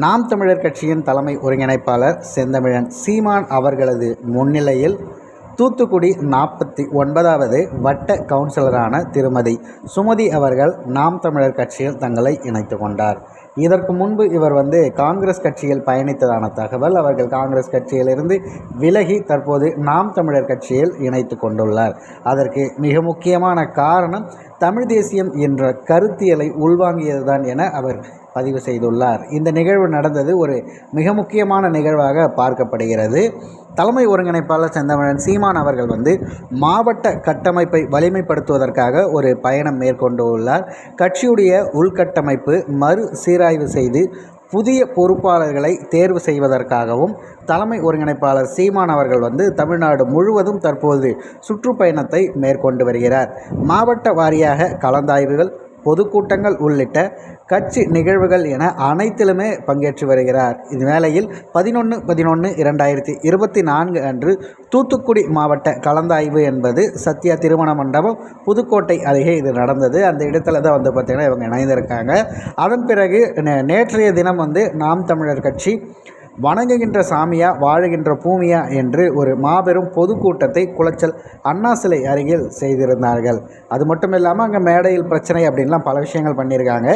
நாம் தமிழர் கட்சியின் தலைமை ஒருங்கிணைப்பாளர் செந்தமிழன் சீமான் அவர்களது முன்னிலையில் தூத்துக்குடி நாற்பத்தி ஒன்பதாவது வட்ட கவுன்சிலரான திருமதி சுமதி அவர்கள் நாம் தமிழர் கட்சியில் தங்களை இணைத்து கொண்டார். இதற்கு முன்பு இவர் வந்து காங்கிரஸ் கட்சியில் பயணித்ததான தகவல் அவர்கள் காங்கிரஸ் கட்சியிலிருந்து விலகி தற்போது நாம் தமிழர் கட்சியில் இணைத்து கொண்டுள்ளார். அதற்கு மிக முக்கியமான காரணம் தமிழ் தேசியம் என்ற கருத்தியலை உள்வாங்கியதுதான் என அவர் பதிவு செய்துள்ளார். இந்த நிகழ்வு நடந்தது ஒரு மிக முக்கியமான நிகழ்வாக பார்க்கப்படுகிறது. தலைமை ஒருங்கிணைப்பாளர் செந்தமிழன் சீமான் அவர்கள் வந்து மாவட்ட கட்டமைப்பை வலிமைப்படுத்துவதற்காக ஒரு பயணம் மேற்கொண்டுள்ளார். கட்சியுடைய உள்கட்டமைப்பு மறு சீராய்வு செய்து புதிய பொறுப்பாளர்களை தேர்வு செய்வதற்காகவும் தலைமை ஒருங்கிணைப்பாளர் சீமான் அவர்கள் வந்து தமிழ்நாடு முழுவதும் தற்போது சுற்றுப்பயணத்தை மேற்கொண்டு வருகிறார். மாவட்ட வாரியாக கலந்தாய்வுகள் பொதுக்கூட்டங்கள் உள்ளிட்ட கட்சி நிகழ்வுகள் என அனைத்திலுமே பங்கேற்று வருகிறார். இது வேளையில் பதினொன்று பதினொன்று இரண்டாயிரத்தி இருபத்தி நான்கு அன்று தூத்துக்குடி மாவட்ட கலந்தாய்வு என்பது சத்யா திருமண மண்டபம் புதுக்கோட்டை அருகே இது நடந்தது. அந்த இடத்துல தான் வந்து பார்த்திங்கன்னா இவங்க இணைந்திருக்காங்க. அதன் பிறகு நே- நேற்றைய தினம் வந்து நாம் தமிழர் கட்சி வணங்குகின்ற சாமியா வாழுகின்ற பூமியா என்று ஒரு மாபெரும் பொதுக்கூட்டத்தை குளச்சல் அண்ணா சிலை அருகில் செய்திருந்தார்கள். அது மட்டும் இல்லாமல் அங்கே மேடையில் பிரச்சனை அப்படின்லாம் பல விஷயங்கள் பண்ணியிருக்காங்க.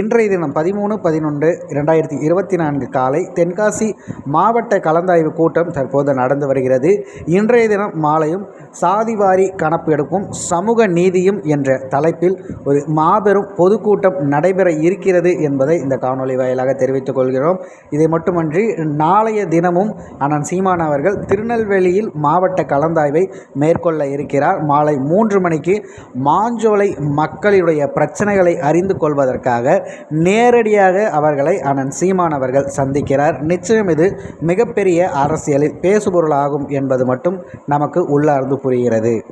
இன்றைய தினம் பதிமூணு பதினொன்று இரண்டாயிரத்தி இருபத்தி நான்கு காலை தென்காசி மாவட்ட கலந்தாய்வு கூட்டம் தற்போது நடந்து வருகிறது. இன்றைய தினம் மாலையும் சாதிவாரி கணப்பெடுப்பும் சமூக நீதியும் என்ற தலைப்பில் ஒரு மாபெரும் பொதுக்கூட்டம் நடைபெற இருக்கிறது என்பதை இந்த காணொளி வாயிலாக தெரிவித்துக் கொள்கிறோம். இதை மட்டுமன்றி நாளைய தினமும் அண்ணன் சீமான் அவர்கள் திருநெல்வேலியில் மாவட்ட கலந்தாய்வை மேற்கொள்ள இருக்கிறார். மாலை மூன்று மணிக்கு மாஞ்சோலை மக்களுடைய பிரச்சனைகளை அறிந்து கொள்வதற்காக நேரடியாக அவர்களை அண்ணன் சீமான் அவர்கள் சந்திக்கிறார். நிச்சயம் இது மிகப்பெரிய அரசியலில் பேசுபொருளாகும் என்பது மட்டும் நமக்கு உள்ளார்ந்து புரிகிறது.